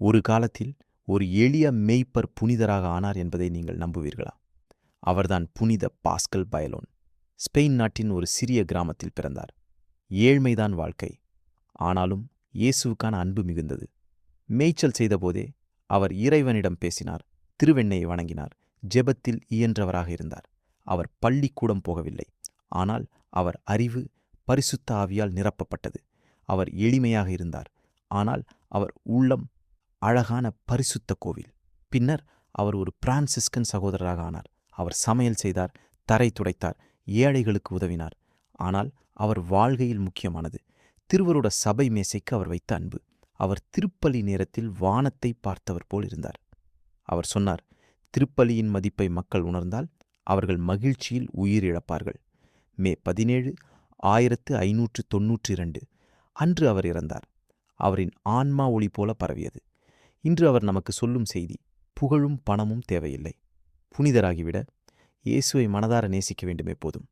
ஒரு காலத்தில் ஒரு எளிய மெய்ப்பர் புனிதராக ஆனார் என்பதை நீங்கள் நம்புவீர்களா? அவர்தான் புனித பாஸ்கல் பயலோன். ஸ்பெயின் நாட்டின் ஒரு சிறிய கிராமத்தில் பிறந்தார். ஏழ்மைதான் வாழ்க்கை. ஆனாலும் இயேசுவுக்கான அன்பு மிகுந்தது. மேய்ச்சல் செய்தபோதே அவர் இறைவனிடம் பேசினார் திருவெண்ணையை வணங்கினார் ஜெபத்தில் இயன்றவராக இருந்தார். அவர் பள்ளிக்கூடம் போகவில்லை. ஆனால் அவர் அறிவு பரிசுத்த ஆவியால் நிரப்பப்பட்டது. அவர் எளிமையாக இருந்தார். ஆனால் அவர் உள்ளம் அழகான பரிசுத்த கோவில். பின்னர் அவர் ஒரு பிரான்சிஸ்கன் சகோதரராக ஆனார். அவர் சமையல் செய்தார் தரை துடைத்தார் ஏழைகளுக்கு உதவினார். ஆனால் அவர் வாழ்கையில் முக்கியமானது. திருவருட சபை மேசைக்கு அவர் வைத்த அன்பு. அவர் திருப்பலி நேரத்தில் வானத்தை பார்த்தவர் போல் இருந்தார். அவர் சொன்னார் திருப்பலியின் மதிப்பை மக்கள் உணர்ந்தால் அவர்கள் மகிழ்ச்சியில் உயிரிழப்பார்கள் மே பதினேழு ஆயிரத்து ஐநூற்று தொன்னூற்றி இரண்டு. அன்று அவர் இறந்தார். அவரின் ஆன்மா ஒளி போல பரவியது. இன்று அவர் நமக்கு சொல்லும் செய்தி புகழும் பணமும் தேவையில்லை. புனிதராகிவிட இயேசுவை மனதார நேசிக்க வேண்டுமே போதும்.